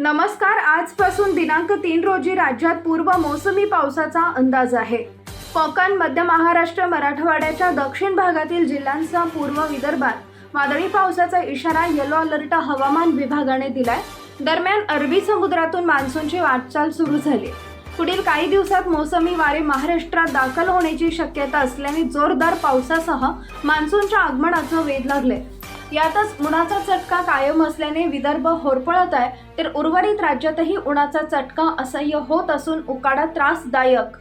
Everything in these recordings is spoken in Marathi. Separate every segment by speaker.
Speaker 1: नमस्कार आजपासून दिनांक तीन रोजी राज्यात पूर्व मोसमी पावसाचा अंदाज आहे. कोकण मध्य महाराष्ट्र मराठवाड्याच्या दक्षिण भागातील जिल्ह्यांसह पूर्व विदर्भात वादळी पावसाचा इशारा येलो अलर्ट हवामान विभागाने दिलाय. दरम्यान अरबी समुद्रातून मान्सूनची वाटचाल सुरू झाली. पुढील काही दिवसात मोसमी वारे महाराष्ट्रात दाखल होण्याची शक्यता असल्याने जोरदार पावसासह मान्सूनच्या आगमनाचं वेध लागले यातच उन्हाचा चटका कायम असल्याने विदर्भ होरपळत आहे. तर उर्वरित राज्यातही उन्हाचा चटका असह्य होत असून उकाडा त्रासदायक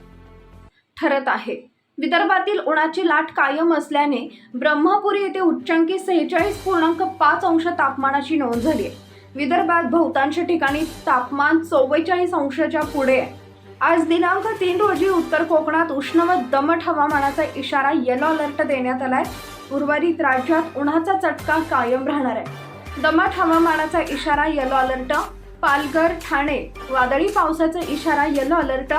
Speaker 1: ठरत आहे. विदर्भातील उन्हाची लाट कायम असल्याने ब्रह्मपुरी येथे उच्चांकी सेहेचाळीस पूर्णांक पाच अंश तापमानाची नोंद झाली आहे. विदर्भात बहुतांश ठिकाणी तापमान चव्वेचाळीस अंशाच्या पुढे आहे. आज दिनांक तीन रोजी उत्तर कोकणात उष्ण व दमट हवामानाचा इशारा येलो अलर्ट देण्यात आलाय. उर्वरित राज्यात उन्हाचा चटका कायम राहणार आहे. दमट हवामानाचा इशारा येलो अलर्ट पालघर ठाणे. वादळी पावसाचा इशारा येलो अलर्ट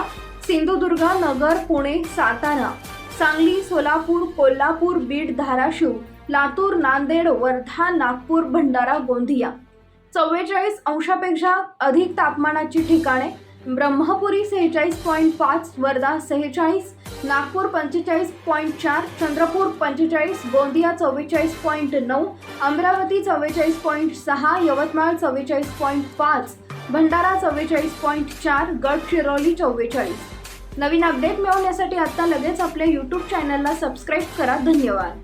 Speaker 1: सिंधुदुर्ग नगर पुणे सातारा. सांगली सोलापूर कोल्हापूर बीड धाराशिव लातूर नांदेड वर्धा नागपूर भंडारा गोंदिया. चव्वेचाळीस अंशापेक्षा अधिक तापमानाची ठिकाणे ब्रह्मपुरी सेहेचाळीस पॉईंट पाच वर्धा सेहेचाळीस नागपूर पंचेचाळीस पॉईंट चार चंद्रपूर पंचेचाळीस गोंदिया चव्वेचाळीस पॉईंट नऊ अमरावती चव्वेचाळीस पॉईंट सहा यवतमाळ चव्वेचाळीस पॉईंट पाच भंडारा चव्वेचाळीस पॉईंट चार गडचिरोली चव्वेचाळीस. नवीन अपडेट मिळवण्यासाठी आता लगेच आपल्या यूट्यूब चॅनलला सबस्क्राईब करा. धन्यवाद.